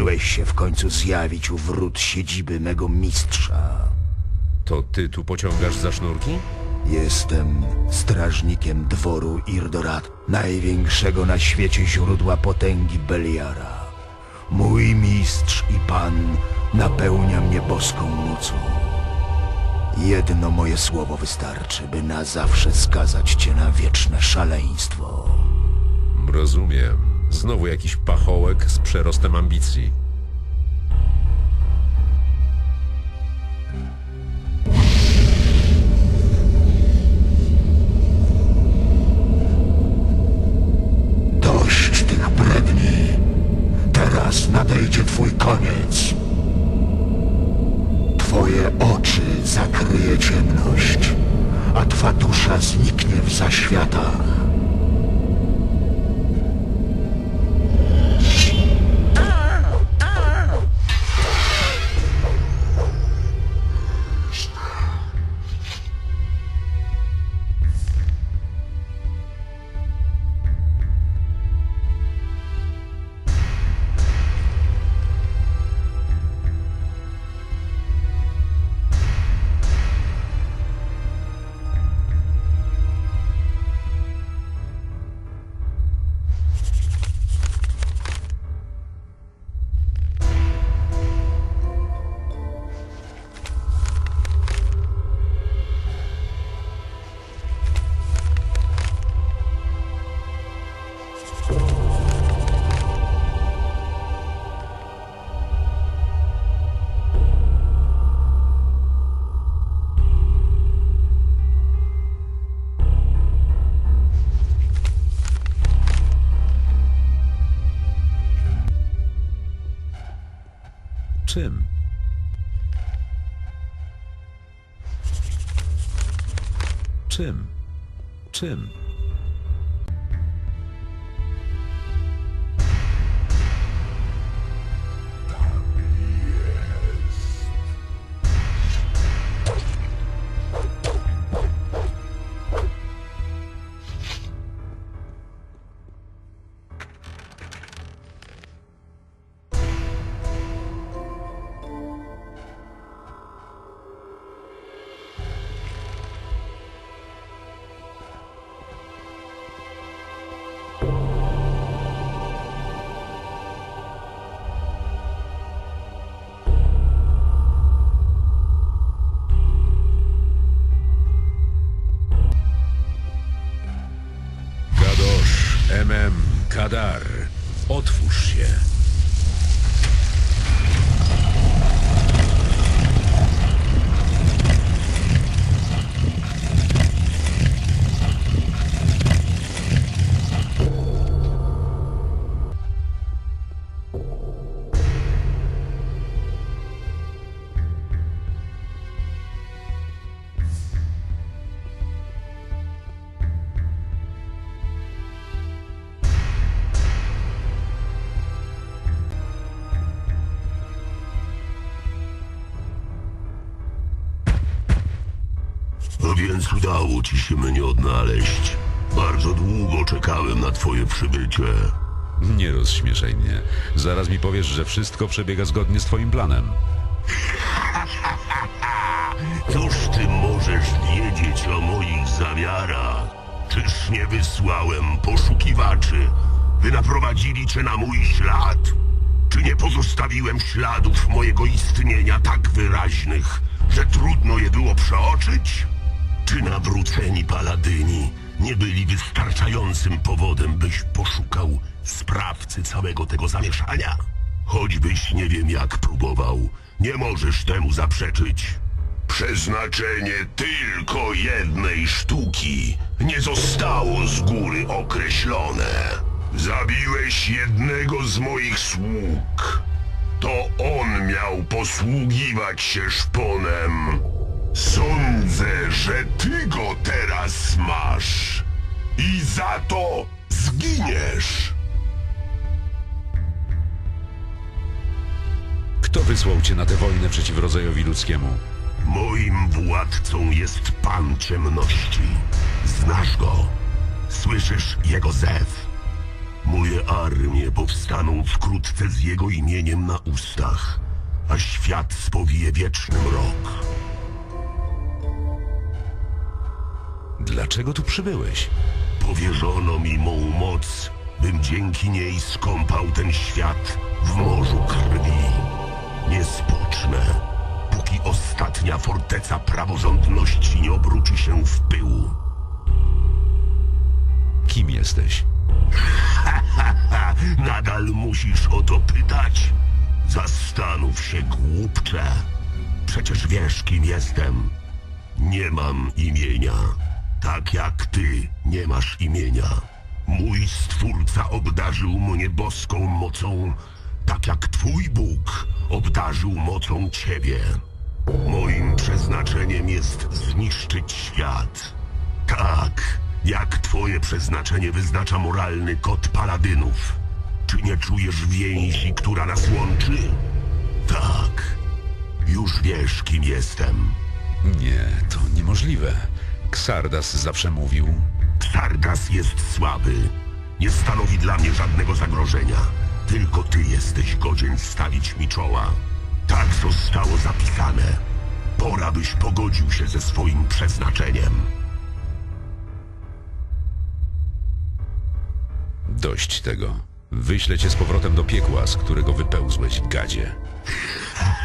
Odważyłeś się w końcu zjawić u wrót siedziby mego mistrza. To ty tu pociągasz za sznurki? Jestem strażnikiem dworu Irdorat, największego na świecie źródła potęgi Beliara. Mój mistrz i pan napełnia mnie boską mocą. Jedno moje słowo wystarczy, by na zawsze skazać cię na wieczne szaleństwo. Rozumiem. Znowu jakiś pachołek z przerostem ambicji. Tim. Tim. Tim. MM, Kadar, otwórz się. Więc udało ci się mnie odnaleźć. Bardzo długo czekałem na twoje przybycie. Nie rozśmieszaj mnie. Zaraz mi powiesz, że wszystko przebiega zgodnie z twoim planem. Cóż ty możesz wiedzieć o moich zamiarach? Czyż nie wysłałem poszukiwaczy, by naprowadzili cię na mój ślad? Czy nie pozostawiłem śladów mojego istnienia tak wyraźnych, że trudno je było przeoczyć? Czy nawróceni paladyni nie byli wystarczającym powodem, byś poszukał sprawcy całego tego zamieszania? Choćbyś nie wiem jak próbował, nie możesz temu zaprzeczyć. Przeznaczenie tylko jednej sztuki nie zostało z góry określone. Zabiłeś jednego z moich sług. To on miał posługiwać się szponem. Sądzę, że ty go teraz masz. I za to zginiesz. Kto wysłał cię na tę wojnę przeciw rodzajowi ludzkiemu? Moim władcą jest Pan Ciemności. Znasz go. Słyszysz jego zew. Moje armie powstaną wkrótce z jego imieniem na ustach, a świat spowije wieczny mrok. Dlaczego tu przybyłeś? Powierzono mi mą moc, bym dzięki niej skąpał ten świat w morzu krwi. Nie spocznę, póki ostatnia forteca praworządności nie obróci się w pył. Kim jesteś? Nadal musisz o to pytać? Zastanów się, głupcze. Przecież wiesz, kim jestem. Nie mam imienia. Tak jak ty nie masz imienia. Mój stwórca obdarzył mnie boską mocą, tak jak twój Bóg obdarzył mocą ciebie. Moim przeznaczeniem jest zniszczyć świat. Tak, jak twoje przeznaczenie wyznacza moralny kod paladynów. Czy nie czujesz więzi, która nas łączy? Tak, już wiesz, kim jestem. Nie, to niemożliwe. Ksardas zawsze mówił. Sardas jest słaby. Nie stanowi dla mnie żadnego zagrożenia. Tylko ty jesteś godzien stawić mi czoła. Tak zostało zapisane. Pora byś pogodził się ze swoim przeznaczeniem. Dość tego. Wyślę cię z powrotem do piekła, z którego wypełzłeś, gadzie.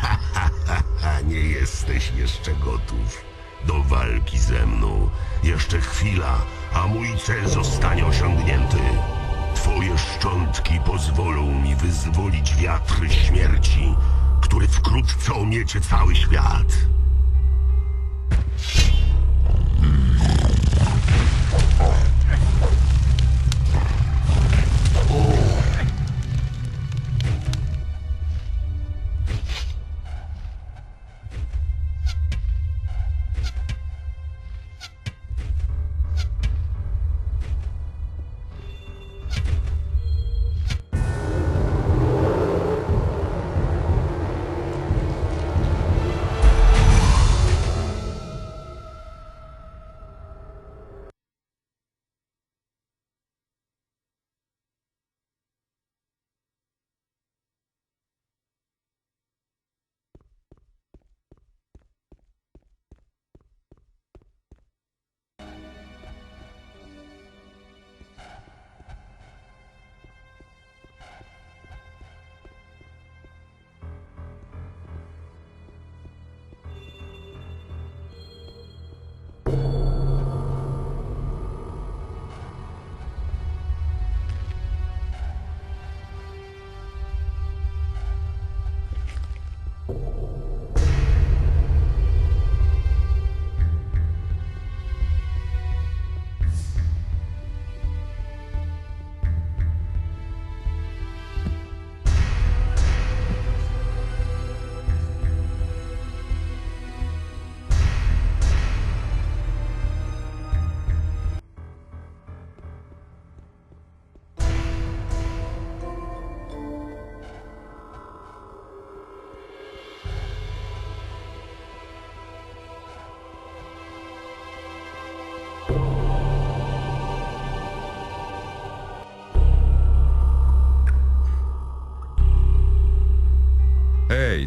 Nie jesteś jeszcze gotów do walki ze mną. Jeszcze chwila, a mój cel zostanie osiągnięty. Twoje szczątki pozwolą mi wyzwolić wiatr śmierci, który wkrótce omiecie cały świat.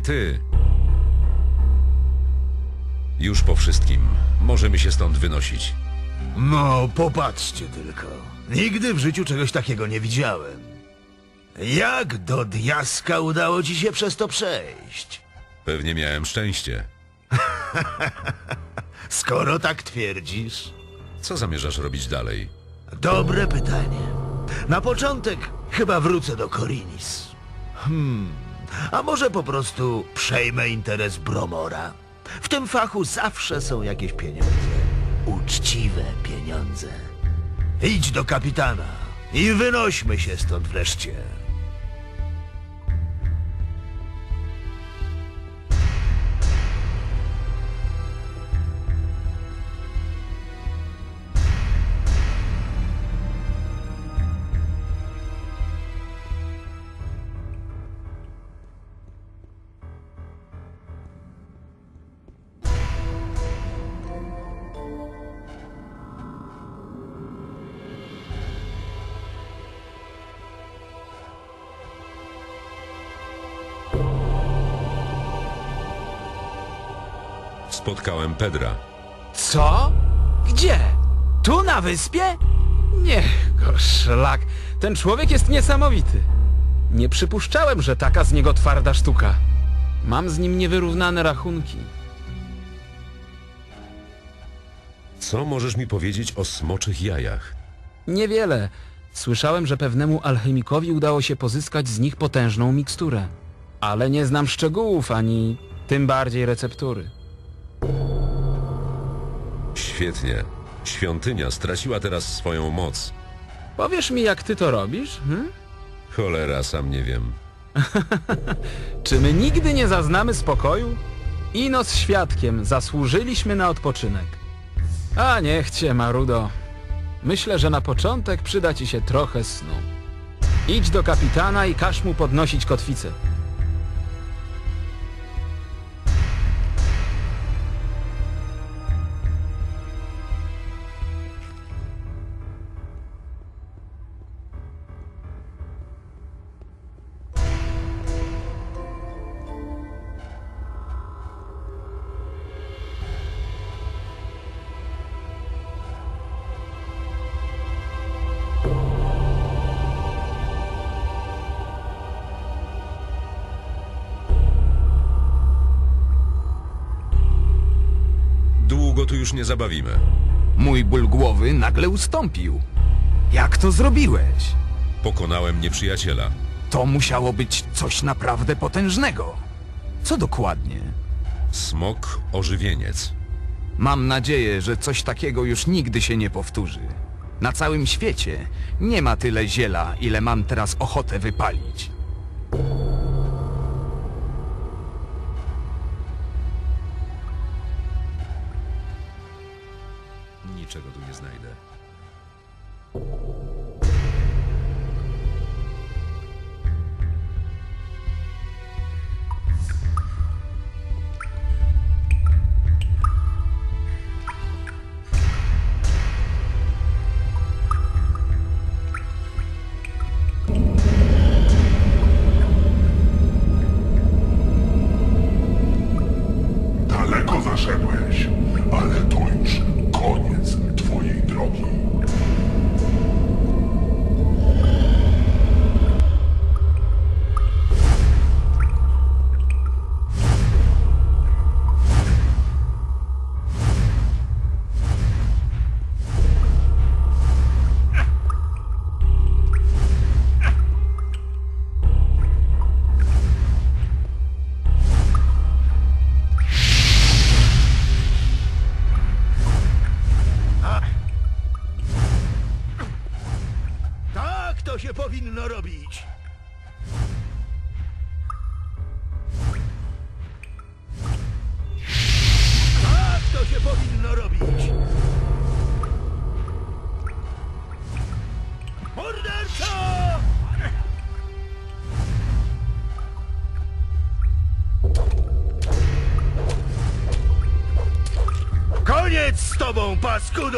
Ty! Już po wszystkim. Możemy się stąd wynosić. No, popatrzcie tylko. Nigdy w życiu czegoś takiego nie widziałem. Jak do diaska udało ci się przez to przejść? Pewnie miałem szczęście. Skoro tak twierdzisz. Co zamierzasz robić dalej? Dobre pytanie. Na początek chyba wrócę do Korinis. A może po prostu przejmę interes Bromora? W tym fachu zawsze są jakieś pieniądze. Uczciwe pieniądze. Idź do kapitana i wynośmy się stąd wreszcie. Spotkałem Pedra. Co? Gdzie? Tu na wyspie? Niech go szlak. Ten człowiek jest niesamowity. Nie przypuszczałem, że taka z niego twarda sztuka. Mam z nim niewyrównane rachunki. Co możesz mi powiedzieć o smoczych jajach? Niewiele. Słyszałem, że pewnemu alchemikowi udało się pozyskać z nich potężną miksturę. Ale nie znam szczegółów ani tym bardziej receptury. Świetnie. Świątynia straciła teraz swoją moc. Powiesz mi, jak ty to robisz? Hm? Cholera, sam nie wiem. Czy my nigdy nie zaznamy spokoju? Ino z świadkiem zasłużyliśmy na odpoczynek. A niech cię, Marudo. Myślę, że na początek przyda ci się trochę snu. Idź do kapitana i każ mu podnosić kotwicę. Tu już nie zabawimy. Mój ból głowy nagle ustąpił. Jak to zrobiłeś? Pokonałem nieprzyjaciela. To musiało być coś naprawdę potężnego. Co dokładnie? Smok ożywieniec. Mam nadzieję, że coś takiego już nigdy się nie powtórzy. Na całym świecie nie ma tyle ziela, ile mam teraz ochotę wypalić. To się powinno robić. Tak to się powinno robić. Morderca! Koniec z tobą, paskudo!